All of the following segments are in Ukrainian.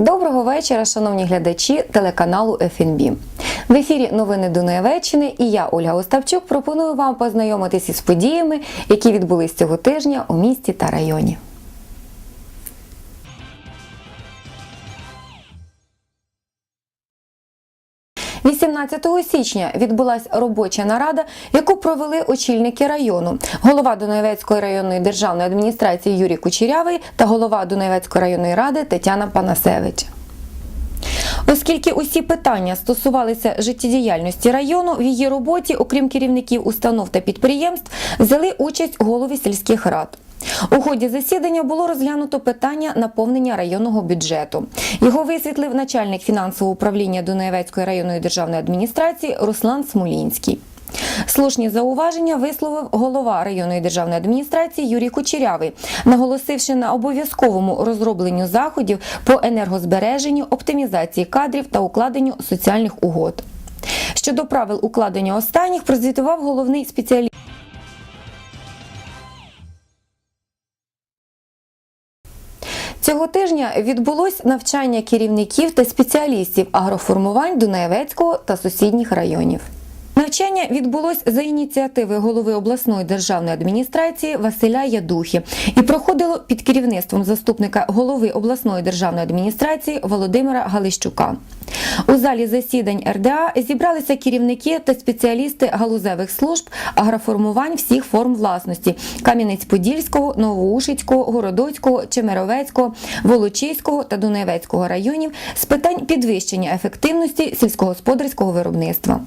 Доброго вечора, шановні глядачі телеканалу ФНБ. В ефірі новини Дунаєвеччини і я, Ольга Остапчук, пропоную вам познайомитись із подіями, які відбулись цього тижня у місті та районі. – 18 січня відбулася робоча нарада, яку провели очільники району, голова Дунаєвецької районної державної адміністрації Юрій Кучерявий та голова Дунаєвецької районної ради Тетяна Панасевич. Оскільки усі питання стосувалися життєдіяльності району, в її роботі, окрім керівників установ та підприємств, взяли участь голови сільських рад. У ході засідання було розглянуто питання наповнення районного бюджету. Його висвітлив начальник фінансового управління Дунаєвецької районної державної адміністрації Руслан Смолінський. Слушні зауваження висловив голова районної державної адміністрації Юрій Кучерявий, наголосивши на обов'язковому розробленню заходів по енергозбереженню, оптимізації кадрів та укладенню соціальних угод. Щодо правил укладення останніх, прозвітував головний спеціаліст. Цього тижня відбулось навчання керівників та спеціалістів агроформувань Дунаєвецького та сусідніх районів. Навчання відбулось за ініціативи голови обласної державної адміністрації Василя Ядухи і проходило під керівництвом заступника голови обласної державної адміністрації Володимира Галищука. У залі засідань РДА зібралися керівники та спеціалісти галузевих служб агроформувань всіх форм власності Кам'янець-Подільського, Новоушицького, Городоцького, Чемеровецького, Волочиського та Дунаєвецького районів з питань підвищення ефективності сільськогосподарського виробництва.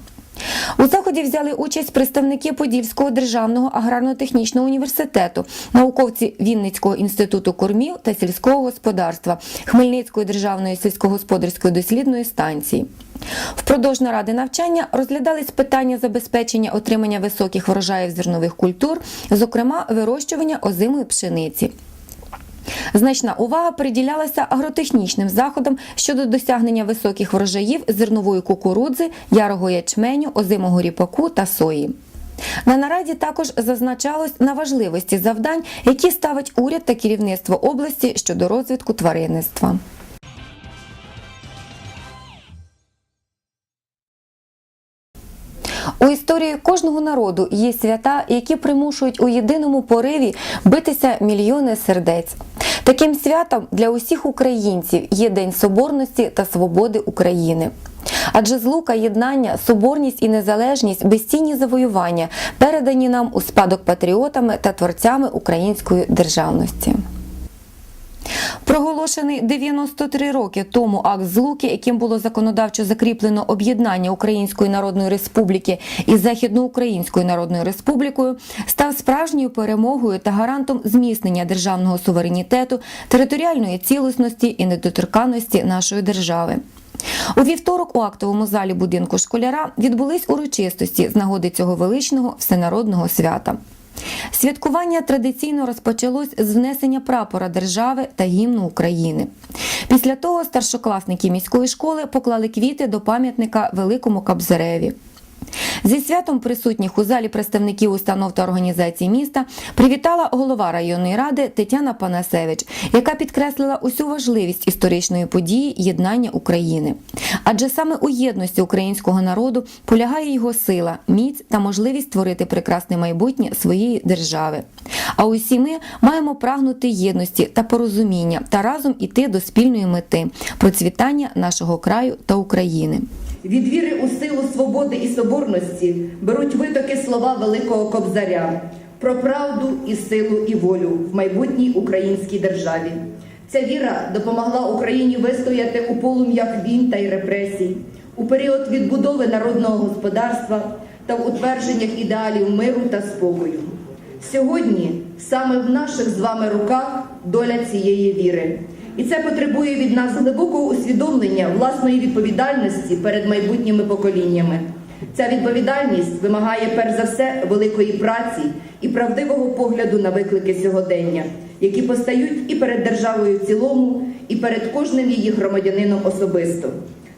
У заході взяли участь представники Подільського державного аграрно-технічного університету, науковці Вінницького інституту кормів та сільського господарства, Хмельницької державної сільськогосподарської дослідної станції. Впродовж наради навчання розглядались питання забезпечення отримання високих врожаїв зернових культур, зокрема вирощування озимої пшениці. Значна увага приділялася агротехнічним заходам щодо досягнення високих врожаїв зернової кукурудзи, ярого ячменю, озимого ріпаку та сої. На нараді також зазначалось на важливості завдань, які ставить уряд та керівництво області щодо розвитку тваринництва. У історії кожного народу є свята, які примушують у єдиному пориві битися мільйони сердець. Таким святом для усіх українців є День Соборності та Свободи України. Адже злука, єднання, соборність і незалежність безцінні завоювання передані нам у спадок патріотами та творцями української державності. Проголошений 93 роки тому акт злуки, яким було законодавчо закріплено об'єднання Української Народної Республіки із Західноукраїнською Народною Республікою, став справжньою перемогою та гарантом зміцнення державного суверенітету, територіальної цілісності і недоторканності нашої держави. У вівторок у актовому залі будинку школяра відбулись урочистості з нагоди цього величного всенародного свята. Святкування традиційно розпочалось з внесення прапора держави та гімну України. Після того старшокласники міської школи поклали квіти до пам'ятника Великому Кабзареві. Зі святом присутніх у залі представників установ та організацій міста привітала голова районної ради Тетяна Панасевич, яка підкреслила усю важливість історичної події єднання України. Адже саме у єдності українського народу полягає його сила, міць та можливість створити прекрасне майбутнє своєї держави. А усі ми маємо прагнути єдності та порозуміння та разом іти до спільної мети процвітання нашого краю та України. Від віри у силу свободи і соборності беруть витоки слова Великого Кобзаря про правду і силу і волю в майбутній українській державі. Ця віра допомогла Україні вистояти у полум'ях війн та й репресій, у період відбудови народного господарства та в утвердженнях ідеалів миру та спокою. Сьогодні саме в наших з вами руках доля цієї віри. І це потребує від нас глибокого усвідомлення власної відповідальності перед майбутніми поколіннями. Ця відповідальність вимагає перш за все великої праці і правдивого погляду на виклики сьогодення, які постають і перед державою в цілому, і перед кожним її громадянином особисто.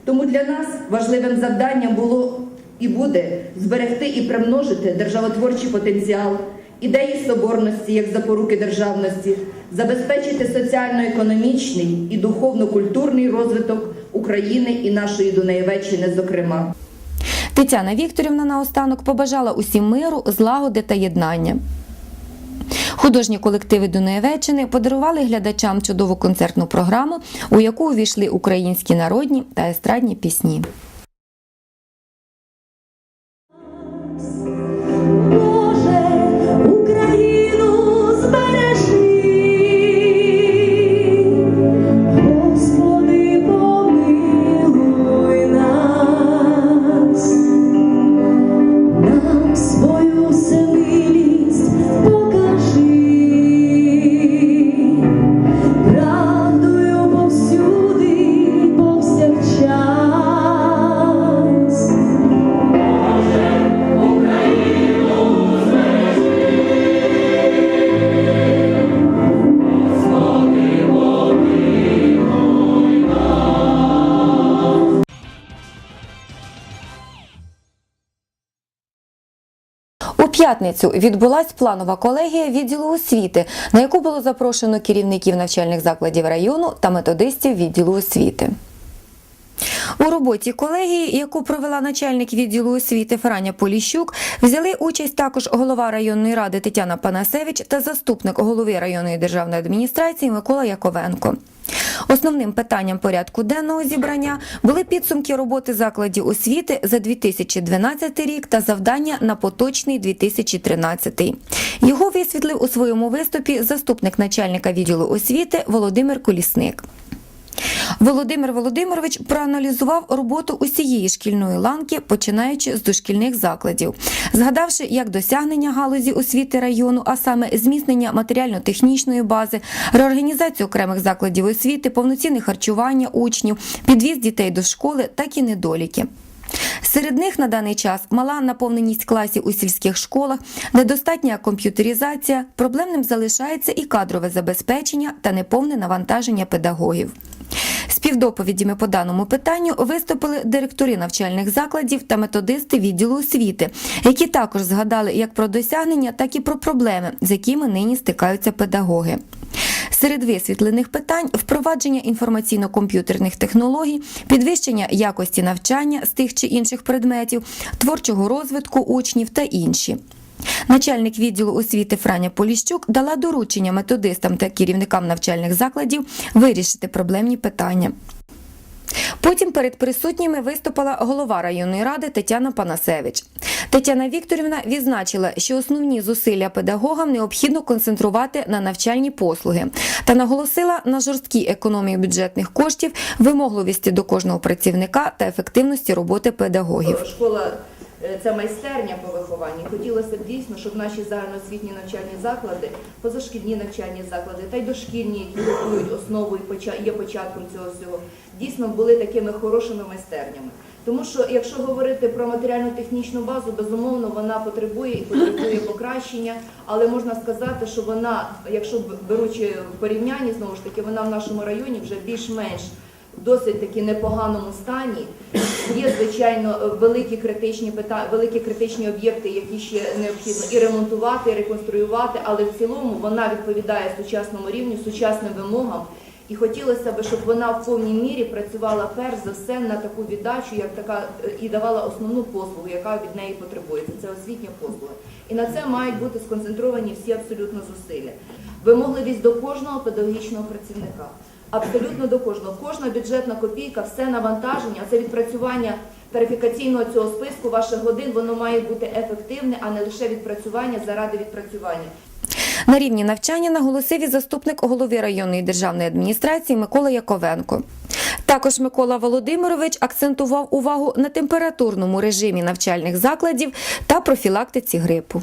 Тому для нас важливим завданням було і буде зберегти і примножити державотворчий потенціал, ідеї соборності як запоруки державності забезпечити соціально-економічний і духовно-культурний розвиток України і нашої Дунаєвеччини, зокрема. Тетяна Вікторівна наостанок побажала усім миру, злагоди та єднання. Художні колективи Дунаєвеччини подарували глядачам чудову концертну програму, у яку увійшли українські народні та естрадні пісні. П'ятницю відбулась планова колегія відділу освіти, на яку було запрошено керівників навчальних закладів району та методистів відділу освіти. У роботі колегії, яку провела начальник відділу освіти Франя Поліщук, взяли участь також голова районної ради Тетяна Панасевич та заступник голови районної державної адміністрації Микола Яковенко. Основним питанням порядку денного зібрання були підсумки роботи закладів освіти за 2012 рік та завдання на поточний 2013. Його висвітлив у своєму виступі заступник начальника відділу освіти Володимир Колісник. Володимир Володимирович проаналізував роботу усієї шкільної ланки, починаючи з дошкільних закладів, згадавши як досягнення галузі освіти району, а саме зміцнення матеріально-технічної бази, реорганізацію окремих закладів освіти, повноцінне харчування учнів, підвіз дітей до школи, так і недоліки. Серед них на даний час мала наповненість класів у сільських школах, недостатня комп'ютеризація, проблемним залишається і кадрове забезпечення та неповне навантаження педагогів. Співдоповідями по даному питанню виступили директори навчальних закладів та методисти відділу освіти, які також згадали як про досягнення, так і про проблеми, з якими нині стикаються педагоги. Серед висвітлених питань впровадження інформаційно-комп'ютерних технологій, підвищення якості навчання з тих чи інших предметів, творчого розвитку учнів та інші. Начальник відділу освіти Франя Поліщук дала доручення методистам та керівникам навчальних закладів вирішити проблемні питання. Потім перед присутніми виступила голова районної ради Тетяна Панасевич. Тетяна Вікторівна відзначила, що основні зусилля педагогам необхідно концентрувати на навчальні послуги та наголосила на жорсткій економії бюджетних коштів, вимогливості до кожного працівника та ефективності роботи педагогів. Школа це майстерня по вихованню. Хотілося б дійсно, щоб наші загальноосвітні навчальні заклади, позашкільні навчальні заклади та й дошкільні, які готують основу і є початком цього всього, дійсно були такими хорошими майстернями. Тому що, якщо говорити про матеріально-технічну базу, безумовно вона потребує і потребує покращення, але можна сказати, що вона, якщо беручи в порівнянні, знову ж таки, вона в нашому районі вже більш-менш досить таки непоганому стані. Є, звичайно, великі критичні пита... великі критичні об'єкти, які ще необхідно і ремонтувати, і реконструювати, але в цілому вона відповідає сучасному рівню, сучасним вимогам. І хотілося б, щоб вона в повній мірі працювала перш за все на таку віддачу, як така е, і давала основну послугу, яка від неї потребується. Це освітня послуга. І на це мають бути сконцентровані всі абсолютно зусилля. Вимогливість до кожного педагогічного працівника. Абсолютно до кожного. Кожна бюджетна копійка, все навантаження, це відпрацювання тарифікаційного цього списку ваших годин, воно має бути ефективне, а не лише відпрацювання заради відпрацювання. На рівні навчання наголосив і заступник голови районної державної адміністрації Микола Яковенко. Також Микола Володимирович акцентував увагу на температурному режимі навчальних закладів та профілактиці грипу.